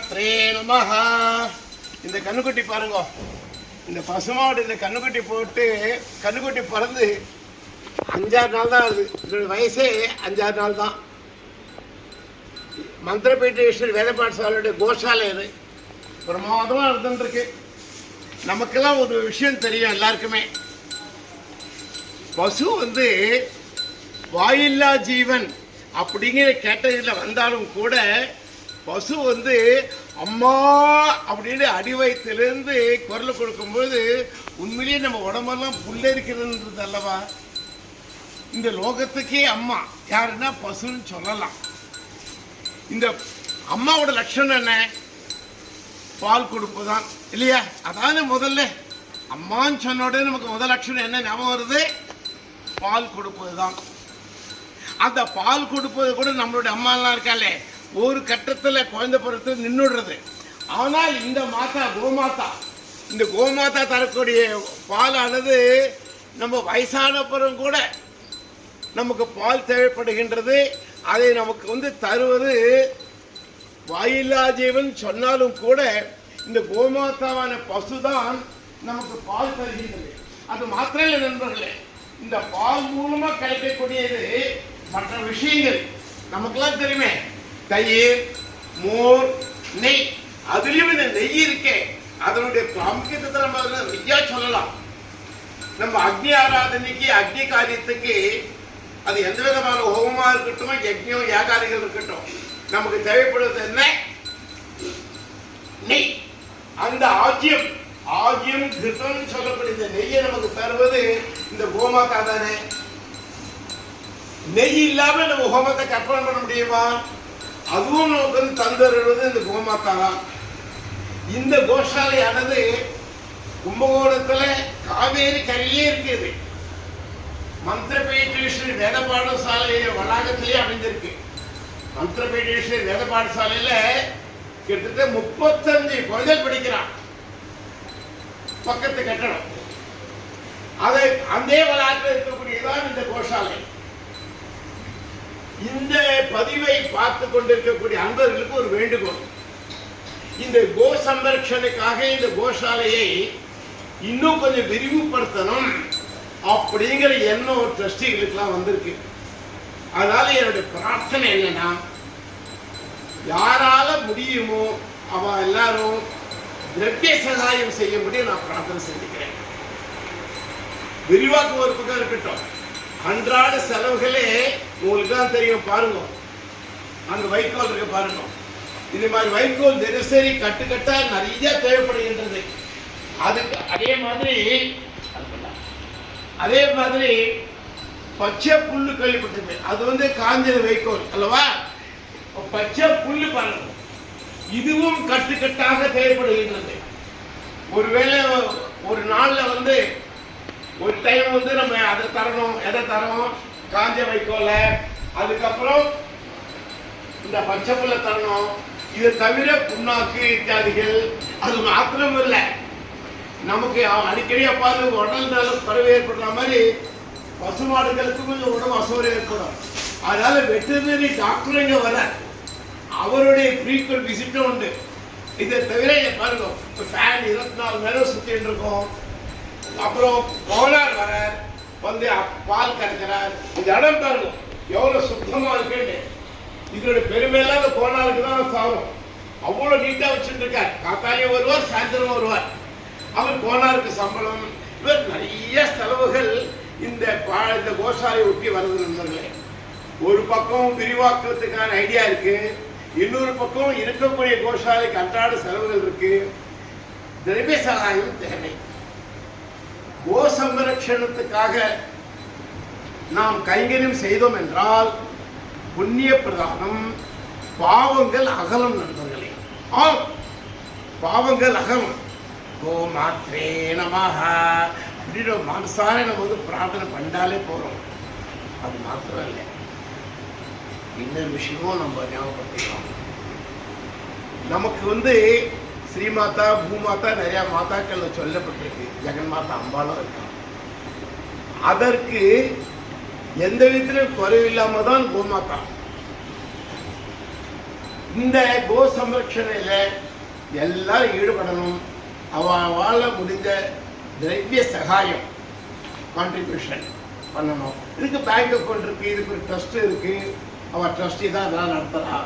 கோமாத்ரே இந்த கண்ணுக்குட்டி பாருங்க. இந்த பசுமாடு இந்த கண்ணுக்குட்டி போட்டு கண்ணுக்குட்டி பிறந்து அஞ்சாறு நாள் தான் ஆகுது. இதோட வயசே அஞ்சாறு நாள் தான். மந்திரபீட்டேஸ்வரி வேத பாடசாலையுடைய கோஷாலை இது. பிரமாதமாக இருந்துருக்கு நமக்கெல்லாம் ஒரு விஷயம் தெரியும் எல்லாருக்குமே. பசு வந்து வாயில்லா ஜீவன் அப்படிங்கிற கேட்டகரியில் வந்தாலும் கூட பசு வந்து அம்மா அப்படின்னு அடி வயிற்றிலிருந்து குரல் கொடுக்கும்போது உண்மையிலேயே நம்ம உடம்பெல்லாம் புல்லரிக்கிறதுன்றது அல்லவா? இந்த லோகத்துக்கே அம்மா. யாருன்னா பசுன்னு சொல்லலாம். இந்த அம்மாவோட லட்சணம் என்ன? பால் கொடுப்புதான் இல்லையா? அதான முதல்ல. அம்மான்னு சொன்னோட நமக்கு முதல் லட்சணம் என்ன ஞாபகம் வருது? பால் கொடுப்பது தான். அந்த பால் கொடுப்பது கூட நம்மளுடைய அம்மாலாம் இருக்காளே. ஒரு கட்டத்தில் குழந்தை பிறத்து நின்றுடுறது ஆனால் இந்த மாதா கோமாதா இந்த கோமாதா தரக்கூடிய பாலானது நம்ம வயசான கூட நமக்கு பால் தேவைப்படுகின்றது. அதை நமக்கு வந்து தருவது வாயில்லா ஜீவன் சொன்னாலும் கூட இந்த கோமாதாவான பசுதான் நமக்கு பால் தருகின்றது. அது மாத்திரம் இல்லை நண்பர்களே இந்த பால் மூலமாக கிடைக்கக்கூடியது மற்ற விஷயங்கள். நமக்கெல்லாம் தெரியுமே தயிர் மோர் நெய். அதுலயும் இந்த நெய் இருக்கே. அதனுடைய பிராமுக்கியத்தை நம்ம அதுல நிறையா சொல்லலாம். நம்ம அக்னி ஆராதனைக்கு அக்னி காரியத்துக்கு அது எந்த விதமான ஹோமமா இருக்கட்டும் யஜ்யம் யாகாதிகள் இருக்கட்டும். நமக்கு தேவைப்படுவது என்ன? நெய். அந்த ஆஜ்யம் ஆஜ்யம் கிருத்தம் சொல்லக்கூடிய இந்த நெய்யை நமக்கு தருவது இந்த கோமாதா தானே? நெய் இல்லாம நம்ம ஹோமத்தை கற்பனை பண்ண முடியுமா? அதுவும் நமக்கு வந்து தந்தருவது இந்த கோமாத்தா தான் இந்த கோஷாலையானது கும்பகோணத்துல காவேரி கரையே இருக்குது மந்திரபீட்டேஸ்வரி வேத பாடசாலை வளாகத்திலே அமைந்திருக்கு. மந்திரபீட்டேஸ்வரி வேத பாடசாலையில கிட்டத்தட்ட முப்பத்தஞ்சு குழந்தைகள் படிக்கிறான். பக்கத்து கட்டடம். அதை அந்த வளாகத்தில் இருக்கக்கூடியதான் இந்த கோஷாலை. இந்த பதிவை பார்த்து கொண்டிருக்கக்கூடிய அன்பர்களுக்கு ஒரு வேண்டுகோள். இந்த கோ சம்ரட்சணுக்காக இந்த கோஷாலையை இன்னும் கொஞ்சம் விரிவுபடுத்தணும் அப்படிங்கிற எண்ணம் ஒரு ட்ரஸ்டிகளுக்கெல்லாம் வந்திருக்கு. அதனால என்னுடைய பிரார்த்தனை என்னன்னா யாரால முடியுமோ அவ எல்லாரும் திரவிய சகாயம் செய்யும்படி நான் பிரார்த்தனை செஞ்சுக்கிறேன். விரிவாக்கு ஒரு பக்கம் இருக்கட்டும். அன்றாட செலவுகளே உங்களுக்கு தான் தெரியும் பாருங்க. அங்க வைக்கோல் இருக்கு பாருங்க. இது மாதிரி வைக்கோல் தினசரி கட்டுக்கட்டா நிறைய தேவைப்படுகின்றது. அதுக்கு அதே மாதிரி அதே மாதிரி பச்சை புல்லு கேள்விப்பட்டிருப்பேன். அது வந்து காஞ்சது வைக்கோல் அல்லவா? பச்சை புல்லு பாருங்க. இதுவும் கட்டுக்கட்டாக தேவைப்படுகின்றது. ஒருவேளை ஒரு நாளில் வந்து ஒரு டைம் வந்து நம்ம அதை தரணும் எதை தரோம் காஞ்ச வைக்கோல. அதுக்கப்புறம் இந்த பச்சை தரணும். இதை தவிர புண்ணாக்கு இத்தியாதிகள் அது மாத்திரம் இல்லை. நமக்கு அடிக்கடி அப்பாது உடல் குறைவு ஏற்படுற மாதிரி பசுமாடுகளுக்கு கொஞ்சம் உடம்பு அசௌகரியம் ஏற்படும். அதனால வெட்டரினரி டாக்டருங்க வர அவருடைய ஃப்ரீக்வெண்ட் விசிட்டும் உண்டு. இதை தவிர பாருங்க இப்போ ஃபேன் இருபத்தி நாலு நேரம் சுத்திட்டு இருக்கோம். அப்புறம் கோலார் வர வந்து பால் கறக்கிறார். இந்த இடம் பாருங்க. எவ்வளோ சுத்தமாக இருக்குன்னு. இதோட பெருமையெல்லாம் அந்த கோனாருக்கு தான் சாகும் அவ்வளோ நீட்டாக வச்சுட்டு இருக்கார் காத்தாலையும் வருவார் சாயந்தரம் வருவார். அவர் கோனாருக்கு சம்பளம். இவர் நிறைய செலவுகள் இந்த பா- இந்த கோஷாலை ஒட்டி வருது நண்பர்களே. ஒரு பக்கம் விரிவாக்கத்துக்கான ஐடியா இருக்கு. இன்னொரு பக்கம் இருக்கக்கூடிய கோஷாலைக்கு அன்றாட செலவுகள் இருக்கு. திரவிய சகாயம் தேவை. கோ சம்ரட்சணத்துக்காக நாம் கைங்கரியம் செய்தோம் என்றால் புண்ணிய பிரதானம் பாவங்கள் அகலம் நண்பர்களே. ஆம் பாவங்கள் அகலம். கோ மாத்திரே நமாக அப்படின்ற மனசார நம்ம வந்து பிரார்த்தனை பண்ணாலே போகிறோம் அது மாத்திரம் இல்லை இன்னொரு விஷயமும் நம்ம ஞாபகப்படுத்திக்கலாம் நமக்கு வந்து ஸ்ரீமாதா பூமாதா நிறையா மாதாக்கள்ல சொல்லப்பட்டிருக்கு. ஜெகன் மாதா அம்பாலும் இருக்கான். அதற்கு எந்த விதத்திலும் குறைவில்லாம தான் கோமாதா இந்த கோ சம்ரட்சணையில எல்லாரும் ஈடுபடணும். அவளால் முடிந்த திரவிய சகாயம் கான்ட்ரிபியூஷன் பண்ணணும். இதுக்கு பேங்க் அக்கௌண்ட் இருக்கு இதுக்கு ஒரு ட்ரஸ்ட் இருக்கு. அவள் ட்ரஸ்டி தான் அதெல்லாம் நடத்துறா.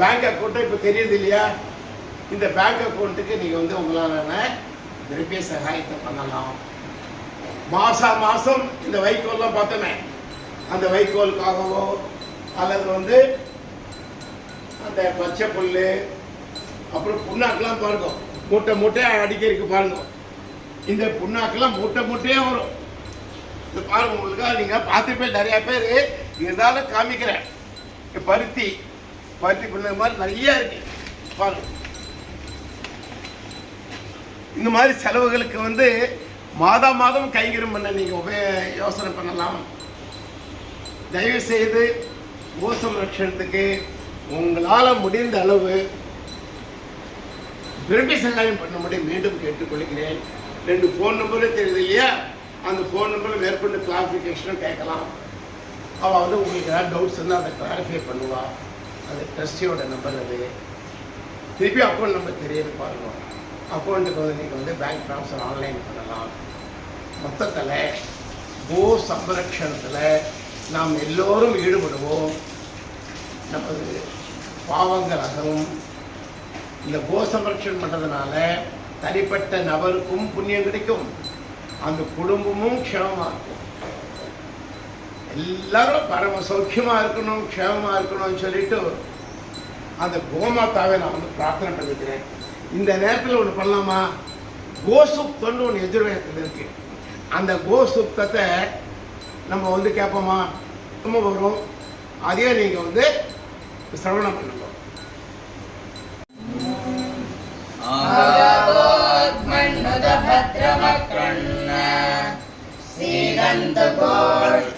பேங்க் அக்கௌண்ட்டு இப்போ தெரியுது இல்லையா? இந்த பேங்க் அக்கௌண்ட்டுக்கு நீங்கள் வந்து உங்களால் திரவிய சகாயத்தை பண்ணலாம். மாசா மாதம் இந்த வைக்கோல்லாம் பார்த்தோமே. அந்த வைக்கோலுக்காகவோ அல்லது வந்து அந்த பச்சை புல் அப்புறம் புண்ணாக்கெல்லாம் பாருங்க. மூட்டை மூட்டையாக அடிக்கிறதுக்கு பாருங்க. இந்த புண்ணாக்கெல்லாம் மூட்டை மூட்டையே வரும். இது பாருங்க உங்களுக்காக நீங்கள் பார்த்துட்டு போய் நிறையா பேர். இருந்தாலும் காமிக்கிறேன். பருத்தி பருத்தி பிள்ளை மாதிரி நிறைய இருக்கு. பாருங்க. இந்த மாதிரி செலவுகளுக்கு வந்து மாதா மாதம் கைங்கரம் பண்ண நீங்கள் உபய யோசனை பண்ணலாம். தயவு செய்து கோசம் ரட்சணத்துக்கு உங்களால் முடிந்த அளவு விரும்பி சகாயம் முடியும். மீண்டும் கேட்டுக்கொள்கிறேன். ரெண்டு ஃபோன் நம்பரும் தெரியுது இல்லையா? அந்த ஃபோன் நம்பரில் மேற்கொண்டு கிளாரிஃபிகேஷனும் கேட்கலாம். அவள் வந்து உங்களுக்கு ஏதாவது டவுட்ஸ் இருந்தால் அதை கிளாரிஃபை பண்ணுவாள் அது ட்ரஸ்டியோட நம்பர் அது. திருப்பி அக்கௌண்ட் நம்பர் தெரியுது பாருங்க. அக்கௌண்ட்டுக்கு வந்து நீங்கள் வந்து பேங்க் ட்ரான்ஸ்ஃபர் ஆன்லைன் பண்ணலாம். மொத்தத்தில் கோ சம்ரக்ஷணத்தில் நாம் எல்லோரும் ஈடுபடுவோம். நமது பாவங்கள் அகலும் இந்த கோ சம்ரக்ஷணம் பண்ணுறதுனால தனிப்பட்ட நபருக்கும் புண்ணியம் கிடைக்கும். அந்த குடும்பமும் க்ஷமமாக இருக்கும். எல்லாரும் பரம சௌக்கியமாக இருக்கணும் க்ஷேமமாக இருக்கணும்னு சொல்லிட்டு அந்த கோமாத்தாவை நான் வந்து பிரார்த்தனை பண்ணிக்கிறேன். இந்த நேரத்தில் ஒன்று பண்ணலாமா? கோசுப்தன்னு ஒன்று எதிர்வேகத்தில் இருக்கு. அந்த கோசுப்தத்தை நம்ம வந்து கேட்போமா? நம்ம வரும். அதையே நீங்கள் வந்து சிரவணம் பண்ணுங்க. ஆகாபோத்மன்னுத பத்ரமக்கண்ண ஸ்ரீகந்த கோஷ்ட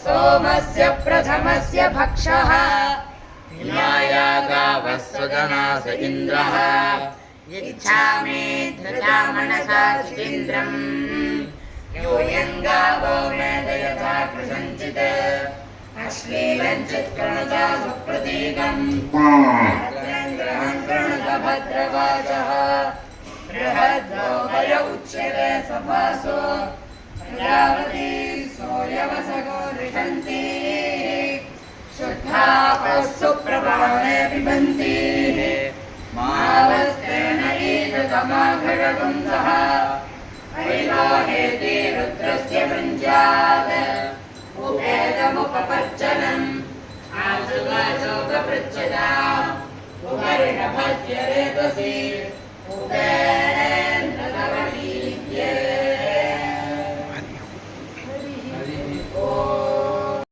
सोमस्य प्रथमस्य भक्षः न्याया गावः स्वजनास इन्द्रः इच्छामि धृता मनसा चिन्द्रम् यूयं गावो मेदयथा कृषञ्चित् अश्लीलञ्चित्कणजासुप्रतीकम् रत्नन्द्रहङ्कणकभद्रवाचः बृहद्भोगय उच्यते सभासो। प्रजावती सोऽयवसगो दृशन्ति शुद्धापसुप्रभाणे पिबन्ति। मावस्तेन ईदगमाघटकुन्दः हरिलो हेति रुद्रस्य भृञ्जात्